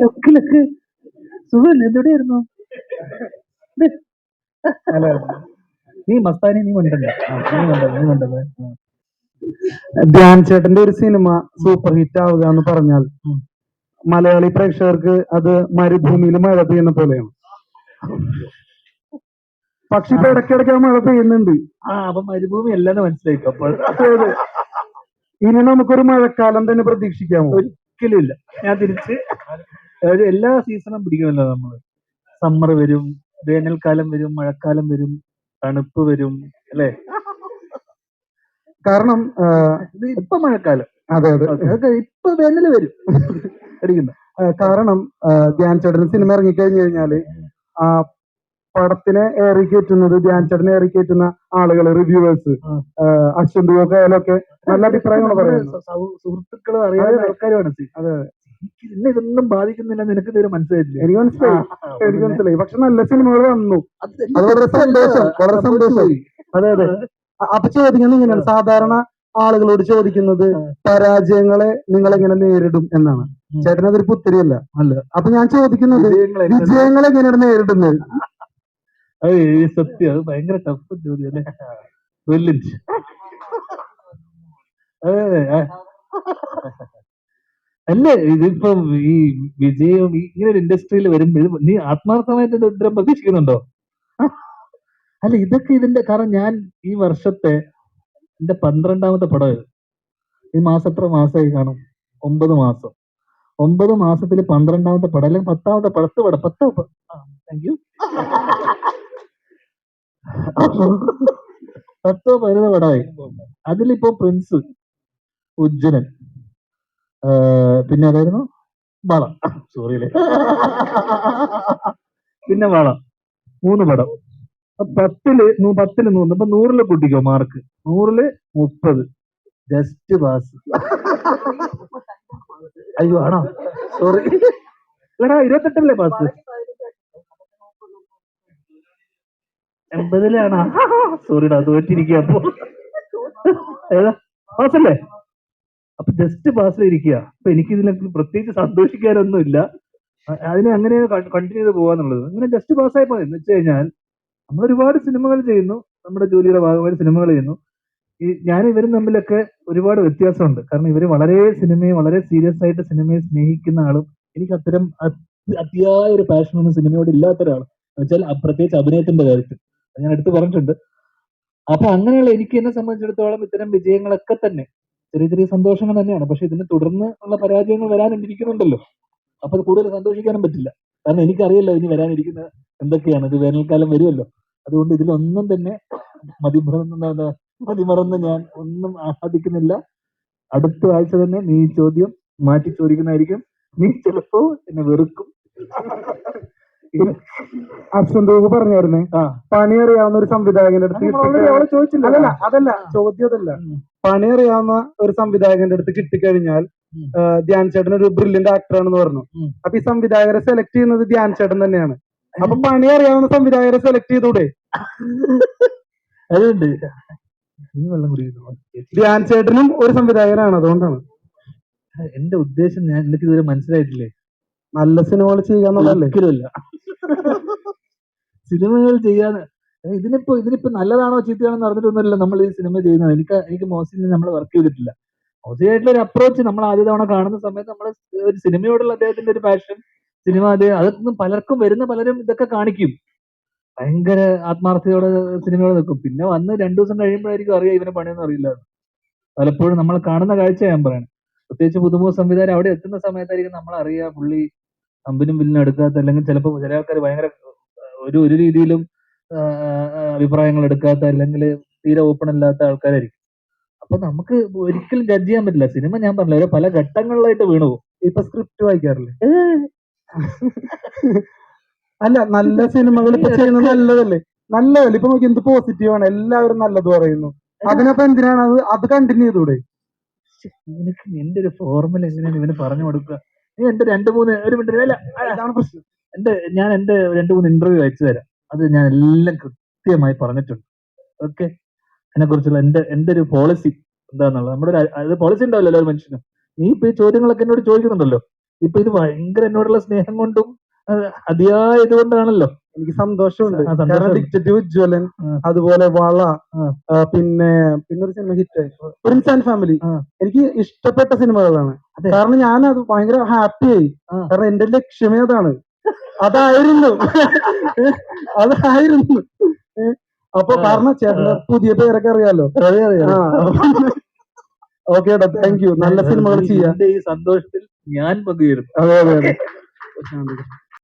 Luck luck സുഖമല്ലേ എന്തെവിടെയായിരുന്നു നീ മസ്താനി നീ മണ്ടല്ല ആ, നീ ധ്യാൻ ചേട്ടന്റെ ഒരു സിനിമ സൂപ്പർ ഹിറ്റ് ആവുക എന്ന് പറഞ്ഞാൽ. മലയാളി പ്രേക്ഷകർക്ക് അത് മരുഭൂമിയിൽ മഴ പെയ്യുന്ന പോലെയാണ്. പക്ഷെ ഇപ്പൊ ഇടയ്ക്കിടയ്ക്ക് മഴ പെയ്യുന്നുണ്ട്. ആ അപ്പൊ മരുഭൂമി അല്ലെന്ന് മനസ്സിലായി അപ്പോൾ. ഇനി നമുക്കൊരു മഴക്കാലം തന്നെ പ്രതീക്ഷിക്കാമോ? ഒരിക്കലും ഇല്ല. ഞാൻ തിരിച്ച് അതായത് എല്ലാ സീസണും പിടിക്കുമല്ലോ നമ്മൾ സമ്മർ വരും വേനൽക്കാലം വരും മഴക്കാലം വരും തണുപ്പ് വരും അല്ലേ? കാരണം ഇത് ഇപ്പൊ മഴക്കാലം. അതെ അതെ. ഇപ്പൊ വേനൽ വരും. അടിക്കുന്നു. കാരണം ധ്യാൻ ചേട്ടൻ സിനിമ ഇറങ്ങിക്കഴിഞ്ഞു കഴിഞ്ഞാൽ ആ പടത്തിനെ ഏറി കയറ്റുന്നത് ധ്യാൻ ചേട്ടനെ ഏറി കയറ്റുന്ന ആളുകൾ റിവ്യൂവേഴ്സ്. അശ്വന്ത് ഒക്കെ നല്ല അഭിപ്രായങ്ങൾ പറയുന്നത് സുഹൃത്തുക്കൾ അറിയാവുന്ന. ആൾക്കാരുമാണ് അതെ ഇതൊന്നും ബാധിക്കുന്നില്ല നിനക്ക് ഇതുവരെ മനസ്സിലായില്ല എനിക്ക് മനസ്സിലായി. എനിക്ക് മനസ്സിലായി. പക്ഷെ നല്ല സിനിമകൾ വന്നു. അത് അത് വളരെ സന്തോഷം വളരെ സന്തോഷം. അതെ അതെ. അ- അപ്പൊ ചോദിക്കുന്നത് ഇങ്ങനെയാണ്. സാധാരണ ആളുകളോട് ചോദിക്കുന്നത് പരാജയങ്ങളെ നിങ്ങൾ എങ്ങനെ നേരിടും എന്നാണ്. ചേട്ടനതൊരു പുത്തിരിയല്ല അല്ല. അപ്പൊ ഞാൻ ചോദിക്കുന്നത് വിജയങ്ങളെ എങ്ങനെയാണ് നേരിടുന്നത്? അത് സത്യം അത് ഭയങ്കര ടഫ് ജോലി അല്ലേ? ആ. അല്ലേ ഇതിപ്പം ഈ വിജയം ഈ ഇങ്ങനെ ഒരു ഇൻഡസ്ട്രിയിൽ വരുമ്പോൾ നീ ആത്മാർത്ഥമായിട്ട് ഉദ്രം പ്രതീക്ഷിക്കുന്നുണ്ടോ? അല്ല ഇതൊക്കെ ഇതിന്റെ കാരണം ഞാൻ ഈ വർഷത്തെ എന്റെ പന്ത്രണ്ടാമത്തെ പടം ഈ മാസം എത്ര മാസമായി കാണും? ഒമ്പത് മാസം. ഒമ്പത് മാസത്തിൽ പന്ത്രണ്ടാമത്തെ പടം അല്ലെങ്കിൽ പത്താമത്തെ പടത്ത് പടം പത്ത് താങ്ക് യു പത്തോ പതിനൊന്നോ പടമായി അതിലിപ്പോ പ്രിൻസ് ഉജ്ജനൻ പിന്നെ അതായിരുന്നു വള സോറി പിന്നെ വള മൂന്ന് പടം. പത്തിൽ പത്തിൽ നൂറ് അപ്പൊ നൂറിൽ കൂട്ടിക്കോ മാർക്ക്? നൂറിൽ മുപ്പത്. Just pass. അയ്യോ ആണോ? സോറി. എടാ ഇരുപത്തെട്ടല്ലേ പാസ്? എൺപതിലാണോ. സോറിടാ തോറ്റിരിക്കുക അപ്പൊ ഏതാ? പാസ്സല്ലേ? അപ്പൊ ജസ്റ്റ് പാസ്സിലിരിക്കുക അപ്പൊ എനിക്ക് ഇതിനെ പ്രത്യേകിച്ച് സന്തോഷിക്കാനൊന്നും ഇല്ല അതിനെ അങ്ങനെ കണ്ടിന്യൂ ചെയ്ത് പോവാന്നുള്ളത്. അങ്ങനെ ജസ്റ്റ് പാസ്സായി പോയി. എന്ന് വെച്ച് കഴിഞ്ഞാൽ നമ്മൾ ഒരുപാട് സിനിമകൾ ചെയ്യുന്നു. നമ്മുടെ ജോലിയുടെ ഭാഗമായി സിനിമകൾ ചെയ്യുന്നു. ഈ ഞാൻ ഇവരും തമ്മിലൊക്കെ ഒരുപാട് വ്യത്യാസമുണ്ട്. കാരണം ഇവർ വളരെ സിനിമയെ വളരെ സീരിയസ് ആയിട്ട് സിനിമയെ സ്നേഹിക്കുന്ന ആളും എനിക്ക് അത്തരം അത് അതിയായ ഒരു പാഷനൊന്നും സിനിമയോട് ഇല്ലാത്ത ഒരാളും എന്നുവെച്ചാൽ പ്രത്യേകിച്ച് അഭിനയത്തിന്റെ കാര്യത്തിൽ. ഞാൻ എടുത്തു പറഞ്ഞിട്ടുണ്ട്. അപ്പൊ അങ്ങനെയുള്ള എനിക്ക് എന്നെ സംബന്ധിച്ചിടത്തോളം ഇത്തരം വിജയങ്ങളൊക്കെ തന്നെ ചെറിയ ചെറിയ സന്തോഷങ്ങൾ തന്നെയാണ്. പക്ഷെ ഇതിന് തുടർന്ന് ഉള്ള പരാജയങ്ങൾ വരാനിരിക്കുന്നുണ്ടല്ലോ. അപ്പൊ കൂടുതൽ സന്തോഷിക്കാനും പറ്റില്ല. കാരണം എനിക്കറിയല്ലോ ഇനി വരാനിരിക്കുന്ന എന്തൊക്കെയാണ്? ഇത് വേനൽക്കാലം വരുമല്ലോ. അതുകൊണ്ട് ഇതിലൊന്നും തന്നെ മതിമറന്ന് മതിമറന്ന് ഞാൻ ഒന്നും ആസ്വദിക്കുന്നില്ല. അടുത്ത ആഴ്ച തന്നെ നീ ചോദ്യം മാറ്റി ചോദിക്കുന്നതായിരിക്കും. നീ ചിലപ്പോ എന്നെ വെറുക്കും. അശ്വന്ത് പറഞ്ഞായിരുന്നേ. ആ. പണി അറിയാവുന്ന ഒരു സംവിധായകന്റെ അടുത്ത് ചോദിച്ചില്ല. അതല്ല അതല്ല ചോദ്യം അതല്ല. പണി അറിയാവുന്ന ഒരു സംവിധായകന്റെ അടുത്ത് കിട്ടിക്കഴിഞ്ഞാൽ ധ്യാൻ ചേട്ടൻ ഒരു ബ്രില്യന്റ് ആക്ടർ ആണെന്ന് പറഞ്ഞു. അപ്പൊ ഈ സംവിധായകരെ സെലക്ട് ചെയ്യുന്നത് ധ്യാൻ ചേട്ടൻ തന്നെയാണ്. അപ്പൊ പണി അറിയാവുന്ന സംവിധായകരെ സെലക്ട് ചെയ്തൂടെ? അതുണ്ട്. ധ്യാൻ ചേട്ടനും ഒരു സംവിധായകനാണ് അതുകൊണ്ടാണ്. എന്റെ ഉദ്ദേശം ഞാൻ എനിക്ക് ഇതുവരെ മനസ്സിലായിട്ടില്ലേ? നല്ല സിനിമകൾ ചെയ്യുക എന്നുള്ളതല്ലേ ഒരിക്കലുമല്ല സിനിമകൾ ചെയ്യാൻ ഇതിനിപ്പോ ഇതിനിപ്പോ നല്ലതാണോ ചീത്തയാണോ എന്ന് അറിഞ്ഞിട്ടൊന്നുമല്ല നമ്മൾ ഈ സിനിമ ചെയ്യുന്നത്. എനിക്ക് എനിക്ക് മോശം നമ്മൾ വർക്ക് ചെയ്തിട്ടില്ല. മോശമായിട്ടുള്ള ഒരു അപ്രോച്ച് നമ്മൾ ആദ്യ തവണ കാണുന്ന സമയത്ത് നമ്മൾ ഒരു സിനിമയോടുള്ള അദ്ദേഹത്തിന്റെ ഒരു പാഷൻ സിനിമ അത് അതൊന്നും പലർക്കും വരുന്ന പലരും ഇതൊക്കെ കാണിക്കും. ഭയങ്കര ആത്മാർത്ഥതയോടെ സിനിമയോട് നിൽക്കും പിന്നെ വന്ന് രണ്ടു ദിവസം കഴിയുമ്പോഴായിരിക്കും അറിയാം ഇവനെ പണിയൊന്നും അറിയില്ല. പലപ്പോഴും നമ്മൾ കാണുന്ന കാഴ്ച ഞാൻ പറയണം. പ്രത്യേകിച്ച് പുതുമുഖ സംവിധാനം അവിടെ എത്തുന്ന സമയത്തായിരിക്കും നമ്മൾ അറിയാം പുള്ളി അമ്പിനും വില്ലിനും എടുക്കാത്ത അല്ലെങ്കിൽ ചിലപ്പോൾ ചില ആൾക്കാർ ഭയങ്കര ഒരു ഒരു രീതിയിലും അഭിപ്രായങ്ങൾ എടുക്കാത്ത അല്ലെങ്കിൽ തീരെ ഓപ്പൺ അല്ലാത്ത ആൾക്കാരായിരിക്കും. അപ്പൊ നമുക്ക് ഒരിക്കലും ജഡ്ജ് ചെയ്യാൻ പറ്റില്ല. സിനിമ ഞാൻ പറഞ്ഞില്ല ഒരു പല ഘട്ടങ്ങളിലായിട്ട് വീണു പോകും ഇപ്പൊ സ്ക്രിപ്റ്റ് വായിക്കാറില്ലേ? അല്ല നല്ല സിനിമകൾ ഇപ്പൊ ചെയ്യുന്നത് നല്ലതല്ലേ? നല്ലതല്ലേ? ഇപ്പൊ നമുക്ക് എന്ത് പോസിറ്റീവ് ആണ്. എല്ലാവരും നല്ലത് പറയുന്നു. അതിനപ്പോ എന്തിനാണ് അത്? അത് കണ്ടിന്യൂ ചെയ്തൂടെ? എനിക്ക് എന്റെ ഒരു ഫോർമുല എങ്ങനെയാണ് ഇവന് പറഞ്ഞു കൊടുക്കുക? നീ എന്റെ രണ്ട് മൂന്ന് ഒരു മിനിറ്റ് അല്ല അതാണ് പ്രശ്നം. എന്റെ ഞാൻ എന്റെ രണ്ട് മൂന്ന് ഇന്റർവ്യൂ അയച്ചു തരാം. അത് ഞാൻ എല്ലാം കൃത്യമായി പറഞ്ഞിട്ടുണ്ട്. ഓക്കെ അതിനെ കുറിച്ചുള്ള എന്റെ എന്റെ ഒരു പോളിസി എന്താന്നുള്ളത്. നമ്മുടെ ഒരു അത് പോളിസി ഉണ്ടാവില്ലല്ലോ എല്ലാവരും മനുഷ്യനും. നീ ഇപ്പൊ ഈ ചോദ്യങ്ങളൊക്കെ എന്നോട് ചോദിക്കുന്നുണ്ടല്ലോ. ഇപ്പൊ ഇത് ഭയങ്കര എന്നോടുള്ള സ്നേഹം കൊണ്ടും അത് അതിയായ ഇതുകൊണ്ടാണല്ലോ. എനിക്ക് സന്തോഷമുണ്ട്. ഡിക്റ്റേറ്റീവ് അതുപോലെ വള പിന്നെ പിന്നെ ഒരു cinema hit Prince and Family എനിക്ക് ഇഷ്ടപ്പെട്ട സിനിമകളാണ് കാരണം ഞാൻ അത് ഭയങ്കര ഹാപ്പിയായി കാരണം എന്റെ ലക്ഷ്യമേ അതാണ്. അതായിരുന്നു. അതായിരുന്നു. അപ്പൊ പറഞ്ഞ ചേട്ടൻ പുതിയ പേരൊക്കെ അറിയാലോ? ഓക്കെ ഏട്ടാ താങ്ക് യു നല്ല സിനിമകൾ ചെയ്യാം. ഈ സന്തോഷത്തിൽ ഞാൻ പങ്കുചേരുന്നു അതെ അതെ അതെ.